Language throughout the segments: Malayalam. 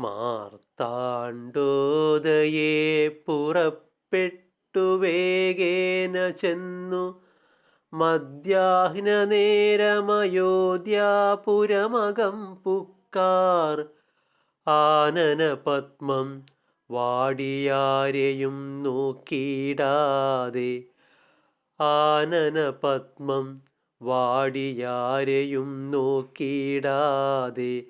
മാർത്താണ്ഡോദയേ പുറപ്പെട്ടു വേഗേന ചെന്നു. മദ്യാഹ്ന നേരമയോധ്യാപുരമകം പുക്കാർ. ആനന പത്മം വാടിയാരെയും നോക്കിയിടാതെ. ആനന പത്മം വാടിയാരെയും നോക്കിയിടാതെ.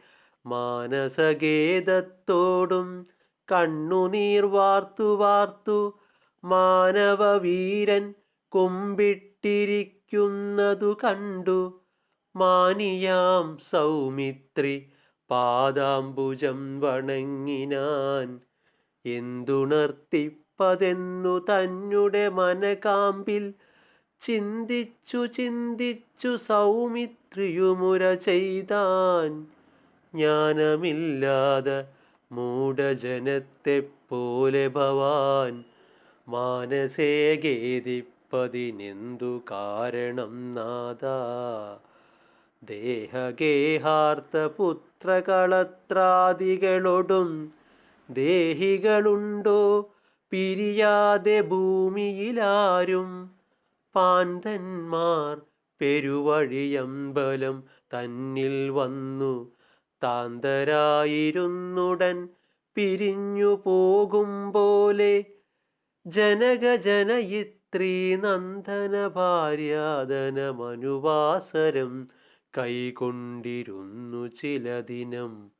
മാനസഗേദത്തോടും കണ്ണുനീർ വാർത്തു വാർത്തു മാനവവീരൻ കുമ്പിട്ടിരിക്കുന്നതു കണ്ടു. മാനിയാം സൗമിത്രി പാദാംബുജം വണങ്ങിനാൻ. എന്തുണർത്തിപ്പതെന്നു തന്നുടെ മനകാമ്പിൽ ചിന്തിച്ചു ചിന്തിച്ചു സൗമിത്രിയുമുര ചെയ്താൻ. ജ്ഞാനമില്ലാതെ മൂഢജനത്തെപ്പോലെ ഭവാൻ. മാനസേ ഖേദിപ്പതിനെന്തു കാരണം നാദ ദേഹഗേഹാർത്ഥ പുത്രകളത്രാദികളൊടും ദേഹികളുണ്ടോ? പിരിയാതെ ഭൂമിയിലാരും പാന്തന്മാർ പെരുവഴിയമ്പലം തന്നിൽ വന്നു. താന്തരായിരുന്നുടൻ പിരിഞ്ഞു പോകും പോലെ. ജനകജനയിത്രീ നന്ദന ഭാര്യാദനമനുവാസരം കൈകൊണ്ടിരുന്നു ചില ദിനം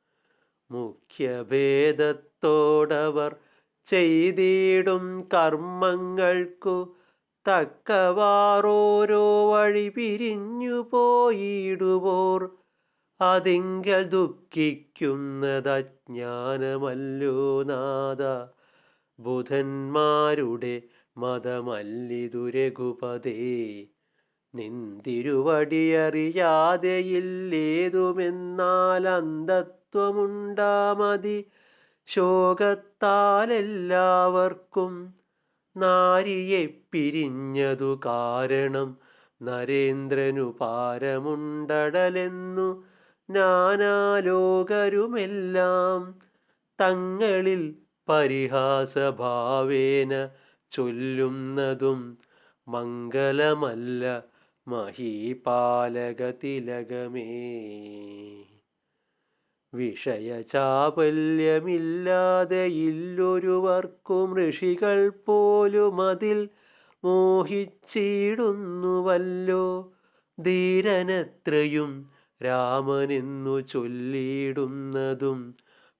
മുഖ്യഭേദത്തോടവർ ചെയ്തിടും കർമ്മങ്ങൾക്കു തക്കവാറോരോ വഴി പിരിഞ്ഞു പോയിടുവോർ. അതിങ്കൽ ദുഃഖിക്കുന്നത് അജ്ഞാനമല്ലോ നാദ ബുധന്മാരുടെ മതമല്ലിതു രഘുപതേ. നിന്തിരുവടിയറിയാതെയില്ലേതുമെന്നാൽ അന്ധത്വമുണ്ടാമതി ശോകത്താലെല്ലാവർക്കും നാരിയെ പിരിഞ്ഞതു കാരണം നരേന്ദ്രനു പാരമുണ്ടടലെന്നു. നാനാലോകരുമെല്ലാം തങ്ങളിൽ പരിഹാസഭാവേന ചൊല്ലുന്നതും മംഗലമല്ല മഹീപാലകതിലകമേ. വിഷയചാപല്യമില്ലാതെ ഇല്ലൊരുവർക്കും ഋഷികൾ പോലും അതിൽ മോഹിച്ചിടുന്നുവല്ലോ ധീരനത്രയും രാമനെന്നു ചൊല്ലിയിടുന്നതും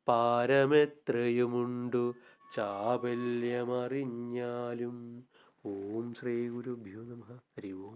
പാരമെത്രയുമുണ്ടു ചാബല്യമറിഞ്ഞാലും. ഓം ശ്രീ ഗുരുഭ്യോ നമ. ഹരി ഓം.